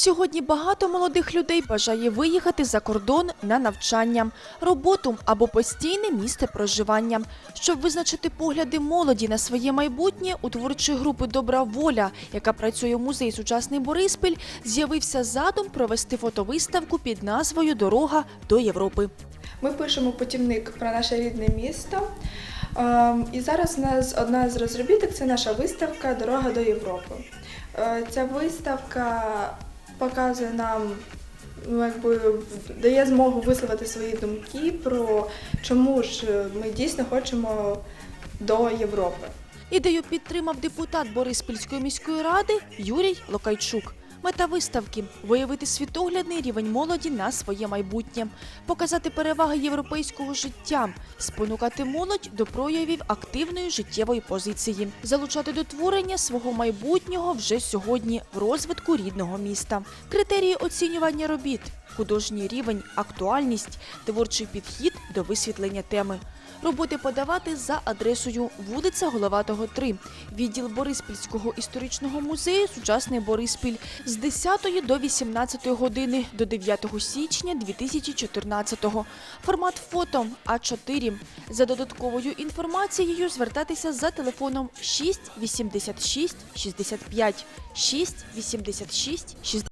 Сьогодні багато молодих людей бажає виїхати за кордон на навчання, роботу або постійне місце проживання. Щоб визначити погляди молоді на своє майбутнє, у творчої групи Добра воля, яка працює у музеї Сучасний Бориспіль, з'явився задум провести фотовиставку під назвою Дорога до Європи. Ми пишемо путівник про наше рідне місто. Ем, І зараз нас одна з розробіток це наша виставка Дорога до Європи. Е, Ця виставка показує нам, ну, якби дає змогу висловити свої думки про чому ж ми дійсно хочемо до Європи. Ідею підтримав депутат Бориспільської міської ради Юрій Локайчук. Мета виставки виявити світоглядний рівень молоді на своє майбутнє, показати переваги європейського життя, спонукати молодь до проявів активної життєвої позиції, залучати до творення свого майбутнього вже сьогодні в розвитку рідного міста. Критерії оцінювання робіт, художній рівень, актуальність, творчий підхід до висвітлення теми. Роботи подавати за адресою вулиця Головатого 3, відділ Бориспільського історичного музею Сучасний Бориспіль з 10 до 18 години до 9 січня 2014-го. Формат фото А4. За додатковою інформацією звертатися за телефоном 6 86 65 6 86 65.